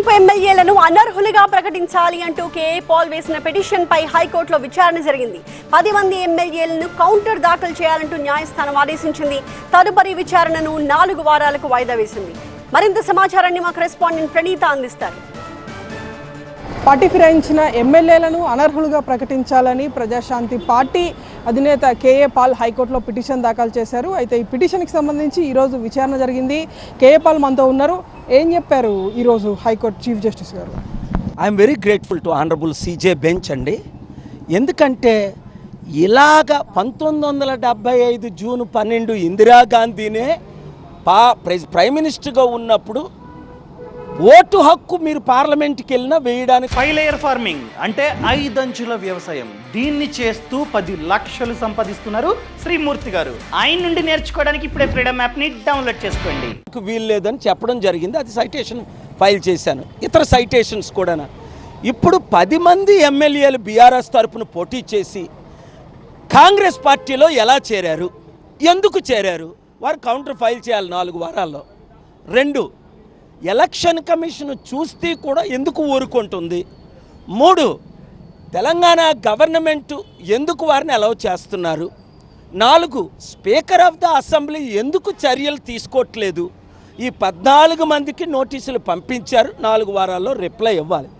గుర్తింపు ఎమ్మెల్యేలను అనర్హులుగా ప్రకటించాలి అంటూ కేఏ పాల్ వేసిన పిటిషన్ పై హైకోర్టులో విచారణ జరిగింది. పది మంది ఎమ్మెల్యేలను కౌంటర్ దాఖలు చేయాలంటూ న్యాయస్థానం ఆదేశించింది. తదుపరి విచారణను నాలుగు వారాలకు వాయిదా వేసింది. మరింత సమాచారాన్ని మా కరెస్పాండెంట్ ప్రణీత అందిస్తారు. పార్టీ ఫిరాయించిన ఎమ్మెల్యేలను అనర్హులుగా ప్రకటించాలని ప్రజాశాంతి పార్టీ అధినేత కేఏ పాల్ హైకోర్టులో పిటిషన్ దాఖలు చేశారు. అయితే ఈ పిటిషన్కి సంబంధించి ఈరోజు విచారణ జరిగింది. కేఏ పాల్ మనతో ఉన్నారు. ఏం చెప్పారు ఈరోజు హైకోర్టు చీఫ్ జస్టిస్ గారు? I'm very grateful to honourable CJ bench అండి. ఎందుకంటే ఇలాగ పంతొమ్మిది వందల డెబ్బై ఐదు జూన్ పన్నెండు ఇందిరాగాంధీనే పా ప్రైమ్ మినిస్టర్గా ఉన్నప్పుడు ఓటు హక్కు మీరు పార్లమెంట్కి వెళ్ళినా వేయడానికి ఫైవ్ లేయర్ ఫార్మింగ్ అంటే ఐదంచుల వ్యవసాయం. దీన్ని చేస్తూ పది లక్షలు సంపాదిస్తున్నారు శ్రీమూర్తి గారు. ఆయన నుండి నేర్చుకోవడానికి ఇప్పుడే ఫ్రీడమ్ యాప్ని డౌన్లోడ్ చేసుకోండి. వీలు లేదని చెప్పడం జరిగింది. అది సైటేషన్ ఫైల్ చేశాను. ఇతర సైటేషన్స్ కూడా ఇప్పుడు పది మంది ఎమ్మెల్యేలు బీఆర్ఎస్ తరపున పోటీ చేసి కాంగ్రెస్ పార్టీలో ఎలా చేరారు? ఎందుకు చేరారు? వారు కౌంటర్ ఫైల్ చేయాలి నాలుగు వారాల్లో. రెండు ఎలక్షన్ కమిషన్ చూస్తే కూడా ఎందుకు ఊరుకుంటుంది? మూడు తెలంగాణ గవర్నమెంట్ ఎందుకు వారిని అలౌ చేస్తున్నారు? నాలుగు స్పీకర్ ఆఫ్ ద అసెంబ్లీ ఎందుకు చర్యలు తీసుకోవట్లేదు? ఈ పద్నాలుగు మందికి నోటీసులు పంపించారు నాలుగు వారాల్లో రిప్లై ఇవ్వాలి.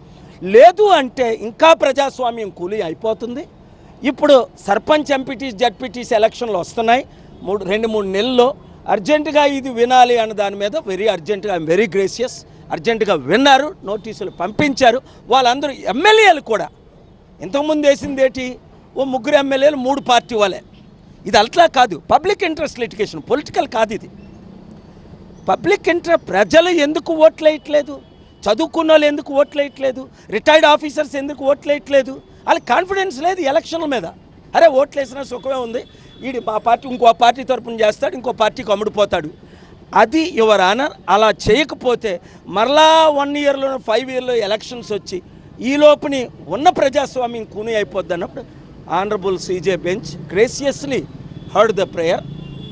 లేదు అంటే ఇంకా ప్రజాస్వామ్యం కూలి అయిపోతుంది. ఇప్పుడు సర్పంచ్ ఎంపీటీస్ జడ్పీటీస్ ఎలక్షన్లు వస్తున్నాయి. మూడు రెండు మూడు నెలల్లో అర్జెంటుగా ఇది వినాలి అన్న దాని మీద వెరీ అర్జెంటుగా ఐఎమ్ వెరీ గ్రేసియస్ అర్జెంటుగా విన్నారు నోటీసులు పంపించారు. వాళ్ళందరూ ఎమ్మెల్యేలు కూడా. ఇంతకుముందు వేసింది ఏంటి? ఓ ముగ్గురు ఎమ్మెల్యేలు మూడు పార్టీ వాళ్ళే. ఇది అట్లా కాదు. పబ్లిక్ ఇంట్రెస్ట్ లిటికేషన్ పొలిటికల్ కాదు ఇది. పబ్లిక్ ఇంట్రెస్ట్ ప్రజలు ఎందుకు ఓట్లేయట్లేదు చదువుకున్న వాళ్ళు ఎందుకు ఓట్లేయట్లేదు రిటైర్డ్ ఆఫీసర్స్ ఎందుకు ఓట్లేయట్లేదు వాళ్ళకి కాన్ఫిడెన్స్ లేదు ఎలక్షన్ల మీద. అరే ఓట్లేసినా సుఖమే ఉంది. వీడి మా పార్టీ ఇంకో పార్టీ తరపున చేస్తాడు ఇంకో పార్టీకి అమ్ముడుపోతాడు అది యువర్ ఆనర్. అలా చేయకపోతే మరలా వన్ ఇయర్లో ఫైవ్ ఇయర్లో ఎలక్షన్స్ వచ్చి ఈ లోపుని ఉన్న ప్రజాస్వామ్యం కూని అయిపోద్ది అన్నప్పుడు honourable CJ bench graciously heard the prayer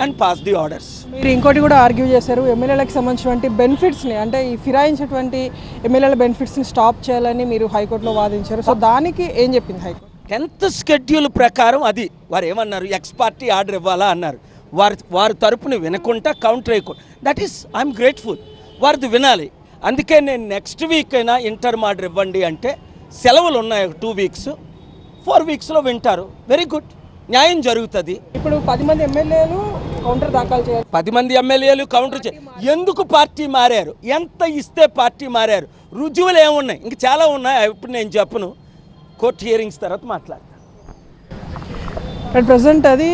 and pass the orders మీరు ఇంకోటి కూడా ఆర్గ్యూ చేశారు ఎమ్మెల్యేలకు సంబంధించినటువంటి బెనిఫిట్స్ని అంటే ఈ ఫిరాయించినటువంటి ఎమ్మెల్యేల బెనిఫిట్స్ని స్టాప్ చేయాలని మీరు హైకోర్టులో వాదించారు. సో దానికి ఏం చెప్పింది హైకోర్టు? టెన్త్ షెడ్యూల్ ప్రకారం అది. వారు ఏమన్నారు? ఎక్స్ పార్టీ ఆర్డర్ ఇవ్వాలా అన్నారు. వారి వారి తరపున వినకుండా కౌంటర్ వేయకుండా దట్ ఈస్ ఐఎమ్ గ్రేట్ఫుల్ వారిది వినాలి. అందుకే నేను నెక్స్ట్ వీక్ అయినా ఇంటర్ ఆర్డర్ ఇవ్వండి అంటే సెలవులు ఉన్నాయి టూ వీక్స్ ఫోర్ వీక్స్లో వింటారు. వెరీ గుడ్ న్యాయం జరుగుతుంది. ఇప్పుడు పది మంది ఎమ్మెల్యేలు కౌంటర్ దాఖలు చేయాలి. పది మంది ఎమ్మెల్యేలు కౌంటర్ చే ఎందుకు పార్టీ మారారు? ఎంత ఇస్తే పార్టీ మారారు? రుజువులు ఏమున్నాయి? ఇంక చాలా ఉన్నాయి. ఇప్పుడు నేను చెప్పను. కోర్ట్ హియరింగ్స్ తర్వాత మాట్లాడతాను. అట్ ప్రజెంట్ అది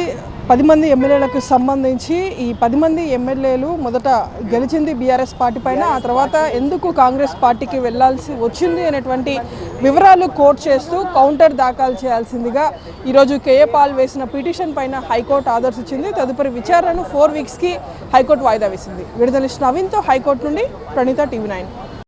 పది మంది ఎమ్మెల్యేలకు సంబంధించి ఈ పది మంది ఎమ్మెల్యేలు మొదట గెలిచింది బీఆర్ఎస్ పార్టీ పైన ఆ తర్వాత ఎందుకు కాంగ్రెస్ పార్టీకి వెళ్ళాల్సి వచ్చింది అనేటువంటి వివరాలు కోర్టు చేస్తూ కౌంటర్ దాఖలు చేయాల్సిందిగా ఈరోజు కేఏ పాల్ వేసిన పిటిషన్ పైన హైకోర్టు ఆదర్శించింది తదుపరి విచారణను ఫోర్ వీక్స్కి హైకోర్టు వాయిదా వేసింది. విడుదల నవీన్తో హైకోర్టు నుండి ప్రణీత టీవీ నైన్.